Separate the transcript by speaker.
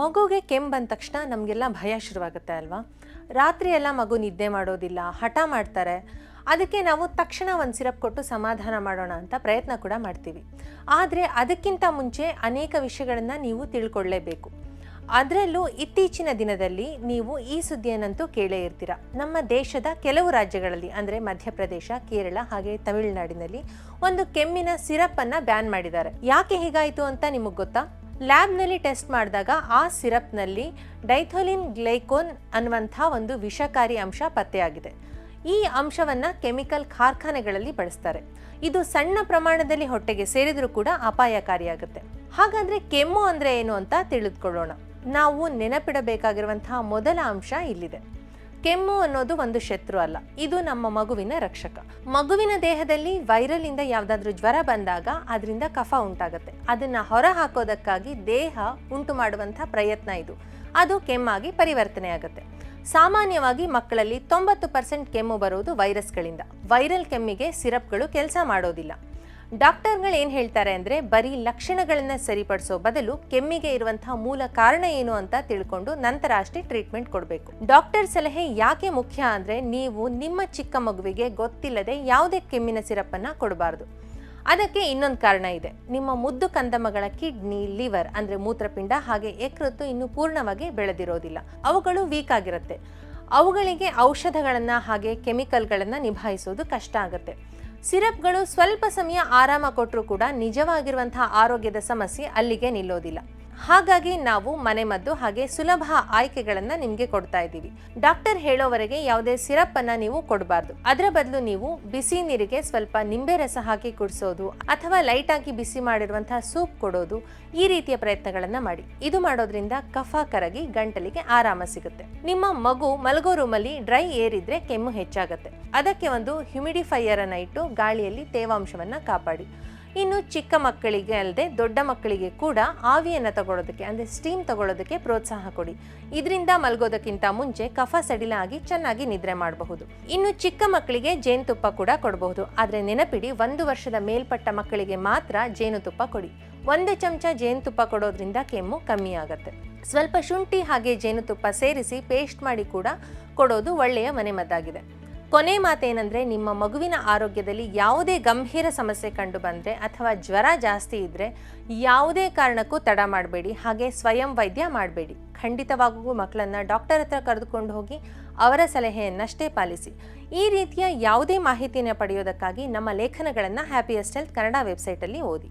Speaker 1: ಮಗುಗೆ ಕೆಮ್ಮು ಬಂದ ತಕ್ಷಣ ನಮಗೆಲ್ಲ ಭಯ ಶುರುವಾಗುತ್ತೆ ಅಲ್ವಾ? ರಾತ್ರಿ ಎಲ್ಲ ಮಗು ನಿದ್ದೆ ಮಾಡೋದಿಲ್ಲ, ಹಠ ಮಾಡ್ತಾರೆ. ಅದಕ್ಕೆ ನಾವು ತಕ್ಷಣ ಒಂದು ಸಿರಪ್ ಕೊಟ್ಟು ಸಮಾಧಾನ ಮಾಡೋಣ ಅಂತ ಪ್ರಯತ್ನ ಕೂಡ ಮಾಡ್ತೀವಿ. ಆದರೆ ಅದಕ್ಕಿಂತ ಮುಂಚೆ ಅನೇಕ ವಿಷಯಗಳನ್ನು ನೀವು ತಿಳ್ಕೊಳ್ಳೇಬೇಕು. ಅದರಲ್ಲೂ ಇತ್ತೀಚಿನ ದಿನದಲ್ಲಿ ನೀವು ಈ ಸುದ್ದಿಯನ್ನಂತೂ ಕೇಳೇ ಇರ್ತೀರ. ನಮ್ಮ ದೇಶದ ಕೆಲವು ರಾಜ್ಯಗಳಲ್ಲಿ, ಅಂದರೆ ಮಧ್ಯಪ್ರದೇಶ, ಕೇರಳ ಹಾಗೆ ತಮಿಳುನಾಡಿನಲ್ಲಿ ಒಂದು ಕೆಮ್ಮಿನ ಸಿರಪ್ಪನ್ನು ಬ್ಯಾನ್ ಮಾಡಿದ್ದಾರೆ. ಯಾಕೆ ಹೀಗಾಯಿತು ಅಂತ ನಿಮಗೆ ಗೊತ್ತಾ? ಲ್ಯಾಬ್ನಲ್ಲಿ ಟೆಸ್ಟ್ ಮಾಡಿದಾಗ ಆ ಸಿರಪ್ನಲ್ಲಿ ಡೈಥೋಲಿನ್ ಗ್ಲೈಕೋನ್ ಅನ್ನುವಂಥ ಒಂದು ವಿಷಕಾರಿ ಅಂಶ ಪತ್ತೆಯಾಗಿದೆ. ಈ ಅಂಶವನ್ನು ಕೆಮಿಕಲ್ ಕಾರ್ಖಾನೆಗಳಲ್ಲಿ ಬಳಸ್ತಾರೆ. ಇದು ಸಣ್ಣ ಪ್ರಮಾಣದಲ್ಲಿ ಹೊಟ್ಟೆಗೆ ಸೇರಿದರೂ ಕೂಡ ಅಪಾಯಕಾರಿಯಾಗುತ್ತೆ. ಹಾಗಾದರೆ ಕೆಮ್ಮು ಅಂದರೆ ಏನು ಅಂತ ತಿಳಿದುಕೊಳ್ಳೋಣ. ನಾವು ನೆನಪಿಡಬೇಕಾಗಿರುವಂತಹ ಮೊದಲ ಅಂಶ ಇಲ್ಲಿದೆ. ಕೆಮ್ಮು ಅನ್ನೋದು ಒಂದು ಶತ್ರು ಅಲ್ಲ. ಇದು ನಮ್ಮ ಮಗುವಿನ ರಕ್ಷಕ. ಮಗುವಿನ ದೇಹದಲ್ಲಿ ವೈರಲ್ ಇಂದ ಯಾವ್ದಾದ್ರೂ ಜ್ವರ ಬಂದಾಗ ಅದರಿಂದ ಕಫ ಉಂಟಾಗುತ್ತೆ. ಅದನ್ನ ಹೊರ ಹಾಕೋದಕ್ಕಾಗಿ ದೇಹ ಉಂಟು ಮಾಡುವಂತಹ ಪ್ರಯತ್ನ ಇದು. ಅದು ಕೆಮ್ಮಾಗಿ ಪರಿವರ್ತನೆ ಆಗುತ್ತೆ. ಸಾಮಾನ್ಯವಾಗಿ ಮಕ್ಕಳಲ್ಲಿ ತೊಂಬತ್ತು ಪರ್ಸೆಂಟ್ ಕೆಮ್ಮು ಬರುವುದು ವೈರಸ್ಗಳಿಂದ. ವೈರಲ್ ಕೆಮ್ಮಿಗೆ ಸಿರಪ್ಗಳು ಕೆಲಸ ಮಾಡೋದಿಲ್ಲ. ಡಾಕ್ಟರ್ಗಳು ಏನು ಹೇಳ್ತಾರೆ ಅಂದರೆ ಬರೀ ಲಕ್ಷಣಗಳನ್ನು ಸರಿಪಡಿಸೋ ಬದಲು ಕೆಮ್ಮಿಗೆ ಇರುವಂತಹ ಮೂಲ ಕಾರಣ ಏನು ಅಂತ ತಿಳ್ಕೊಂಡು ನಂತರ ಅಷ್ಟೇ ಟ್ರೀಟ್ಮೆಂಟ್ ಕೊಡಬೇಕು. ಡಾಕ್ಟರ್ ಸಲಹೆ ಯಾಕೆ ಮುಖ್ಯ ಅಂದರೆ ನೀವು ನಿಮ್ಮ ಚಿಕ್ಕ ಮಗುವಿಗೆ ಗೊತ್ತಿಲ್ಲದೆ ಯಾವುದೇ ಕೆಮ್ಮಿನ ಸಿರಪ್ಪನ್ನು ಕೊಡಬಾರ್ದು. ಅದಕ್ಕೆ ಇನ್ನೊಂದು ಕಾರಣ ಇದೆ. ನಿಮ್ಮ ಮುದ್ದು ಕಂದಮಗಳ ಕಿಡ್ನಿ, ಲಿವರ್ ಅಂದರೆ ಮೂತ್ರಪಿಂಡ ಹಾಗೆ ಯಕೃತ್ತು ಇನ್ನೂ ಪೂರ್ಣವಾಗಿ ಬೆಳೆದಿರೋದಿಲ್ಲ. ಅವುಗಳು ವೀಕ್ ಆಗಿರುತ್ತೆ. ಅವುಗಳಿಗೆ ಔಷಧಗಳನ್ನು ಹಾಗೆ ಕೆಮಿಕಲ್ಗಳನ್ನು ನಿಭಾಯಿಸೋದು ಕಷ್ಟ ಆಗುತ್ತೆ. ಸಿರಪ್ಗಳು ಸ್ವಲ್ಪ ಸಮಯ ಆರಾಮ ಕೊಟ್ಟರೂ ಕೂಡ ನಿಜವಾಗಿರುವಂತಹ ಆರೋಗ್ಯದ ಸಮಸ್ಯೆ ಅಲ್ಲಿಗೆ ನಿಲ್ಲೋದಿಲ್ಲ. ಹಾಗಾಗಿ ನಾವು ಮನೆಮದ್ದು ಹಾಗೆ ಸುಲಭ ಆಯ್ಕೆಗಳನ್ನು ನಿಮಗೆ ಕೊಡ್ತಾ ಇದ್ದೀವಿ. ಡಾಕ್ಟರ್ ಹೇಳೋವರೆಗೆ ಯಾವುದೇ ಸಿರಪ್ ಅನ್ನ ನೀವು ಕೊಡಬಾರ್ದು. ಅದರ ಬದಲು ನೀವು ಬಿಸಿ ನೀರಿಗೆ ಸ್ವಲ್ಪ ನಿಂಬೆ ರಸ ಹಾಕಿ ಕುಡಿಸೋದು ಅಥವಾ ಲೈಟ್ ಆಗಿ ಬಿಸಿ ಮಾಡಿರುವಂತಹ ಸೂಪ್ ಕೊಡೋದು ಈ ರೀತಿಯ ಪ್ರಯತ್ನಗಳನ್ನ ಮಾಡಿ. ಇದು ಮಾಡೋದ್ರಿಂದ ಕಫ ಕರಗಿ ಗಂಟಲಿಗೆ ಆರಾಮ ಸಿಗುತ್ತೆ. ನಿಮ್ಮ ಮಗು ಮಲಗೋ ರೂಮಲ್ಲಿ ಡ್ರೈ ಏರ್ ಇದ್ರೆ ಕೆಮ್ಮು ಹೆಚ್ಚಾಗುತ್ತೆ. ಅದಕ್ಕೆ ಒಂದು ಹ್ಯುಮಿಡಿಫೈಯರ್ ಅನ್ನ ಇಟ್ಟು ಗಾಳಿಯಲ್ಲಿ ತೇವಾಂಶವನ್ನ ಕಾಪಾಡಿ. ಇನ್ನು ಚಿಕ್ಕ ಮಕ್ಕಳಿಗೆ ಅಲ್ಲದೆ ದೊಡ್ಡ ಮಕ್ಕಳಿಗೆ ಕೂಡ ಆವಿಯನ್ನು ತಗೊಳ್ಳೋದಕ್ಕೆ, ಅಂದರೆ ಸ್ಟೀಮ್ ತಗೊಳ್ಳೋದಕ್ಕೆ ಪ್ರೋತ್ಸಾಹ ಕೊಡಿ. ಇದರಿಂದ ಮಲಗೋದಕ್ಕಿಂತ ಮುಂಚೆ ಕಫ ಸಡಿಲ ಆಗಿ ಚೆನ್ನಾಗಿ ನಿದ್ರೆ ಮಾಡಬಹುದು. ಇನ್ನು ಚಿಕ್ಕ ಮಕ್ಕಳಿಗೆ ಜೇನುತುಪ್ಪ ಕೂಡ ಕೊಡಬಹುದು. ಆದರೆ ನೆನಪಿಡಿ, ಒಂದು ವರ್ಷದ ಮೇಲ್ಪಟ್ಟ ಮಕ್ಕಳಿಗೆ ಮಾತ್ರ ಜೇನುತುಪ್ಪ ಕೊಡಿ. ಒಂದು ಚಮಚ ಜೇನುತುಪ್ಪ ಕೊಡೋದ್ರಿಂದ ಕೆಮ್ಮು ಕಮ್ಮಿ ಆಗುತ್ತೆ. ಸ್ವಲ್ಪ ಶುಂಠಿ ಹಾಗೆ ಜೇನುತುಪ್ಪ ಸೇರಿಸಿ ಪೇಸ್ಟ್ ಮಾಡಿ ಕೂಡ ಕೊಡೋದು ಒಳ್ಳೆಯ ಮನೆಮದ್ದಾಗಿದೆ. ಕೊನೆ ಮಾತೇನೆಂದರೆ, ನಿಮ್ಮ ಮಗುವಿನ ಆರೋಗ್ಯದಲ್ಲಿ ಯಾವುದೇ ಗಂಭೀರ ಸಮಸ್ಯೆ ಕಂಡು ಬಂದರೆ ಅಥವಾ ಜ್ವರ ಜಾಸ್ತಿ ಇದ್ದರೆ ಯಾವುದೇ ಕಾರಣಕ್ಕೂ ತಡ ಮಾಡಬೇಡಿ. ಹಾಗೆ ಸ್ವಯಂ ವೈದ್ಯ ಮಾಡಬೇಡಿ. ಖಂಡಿತವಾಗೂ ಮಕ್ಕಳನ್ನು ಡಾಕ್ಟರ್ ಹತ್ರ ಕರೆದುಕೊಂಡು ಹೋಗಿ ಅವರ ಸಲಹೆಯನ್ನಷ್ಟೇ ಪಾಲಿಸಿ. ಈ ರೀತಿಯ ಯಾವುದೇ ಮಾಹಿತಿಯನ್ನು ಪಡೆಯೋದಕ್ಕಾಗಿ ನಮ್ಮ ಲೇಖನಗಳನ್ನು ಹ್ಯಾಪಿಯಸ್ಟ್ ಹೆಲ್ತ್ ಕನ್ನಡ ವೆಬ್ಸೈಟಲ್ಲಿ ಓದಿ.